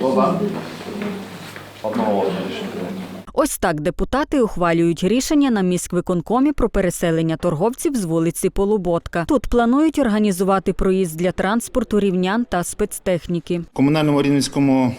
Голова. Одного рішення. Ось так депутати ухвалюють рішення на міськвиконкомі про переселення торговців з вулиці Полуботка. Тут планують організувати проїзд для транспорту рівнян та спецтехніки. Комунальному рівненському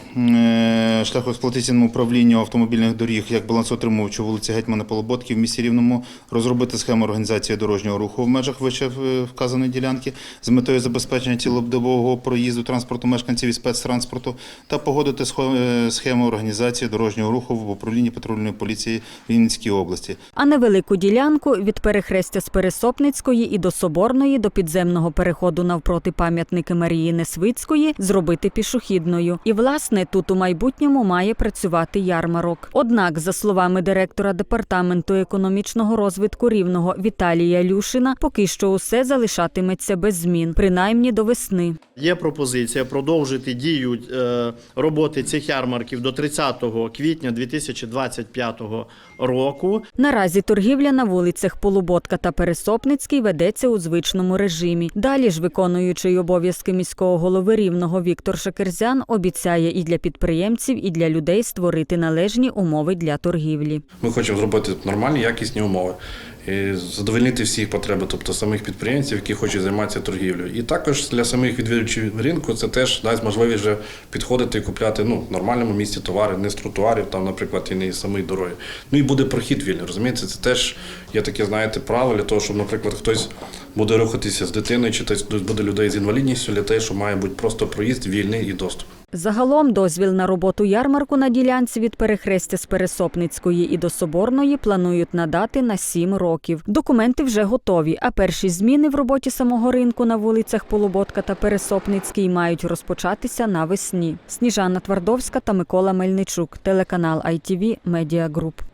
шляхоексплуатаційному управлінню автомобільних доріг як балансоотримувачу вулиці Гетьмана Полуботки в місті Рівному розробити схему організації дорожнього руху в межах вище е, вказаної ділянки з метою забезпечення цілодобового проїзду транспорту мешканців і спецтранспорту та погодити е, схему організації дорожнього руху в управлінні патрульної поліції Рівненській області. А невелику ділянку від перехрестя з Пересопницької і до Соборної до підземного переходу навпроти пам'ятники Марії Несвицької зробити пішохідною. І власне тут у майбутньому має працювати ярмарок. Однак, за словами директора департаменту економічного розвитку рівного Віталія Люшина, поки що усе залишатиметься без змін, принаймні до весни. Є пропозиція продовжити дію е, роботи цих ярмарків до 30 квітня 2025 року. Наразі торгівля на вулицях Полуботка та Пересопницький ведеться у звичному режимі. Далі ж виконуючий обов'язки міського голови рівного Віктор Шакерзян обіцяє і для підприємців, і для людей створити належні умови для торгівлі. Ми хочемо зробити нормальні, якісні умови. І задовольнити всі потреби, тобто самих підприємців, які хочуть займатися торгівлею. І також для самих відвідувачів ринку це теж дасть можливість вже підходити і купляти ну, в нормальному місці товари, не з тротуарів, там, наприклад, і не з самої дороги. Ну і буде прохід вільний, розумієте? Це теж є таке, знаєте, право для того, щоб, наприклад, хтось буде рухатися з дитиною, чи хтось буде людей з інвалідністю, для того, що має бути просто проїзд вільний і доступ. Загалом дозвіл на роботу ярмарку на ділянці від перехрестя з Пересопницької і до Соборної планують надати на сім років. Документи вже готові, а перші зміни в роботі самого ринку на вулицях Полуботка та Пересопницький мають розпочатися навесні. Сніжана Твардовська та Микола Мельничук, телеканал ITV Media Group.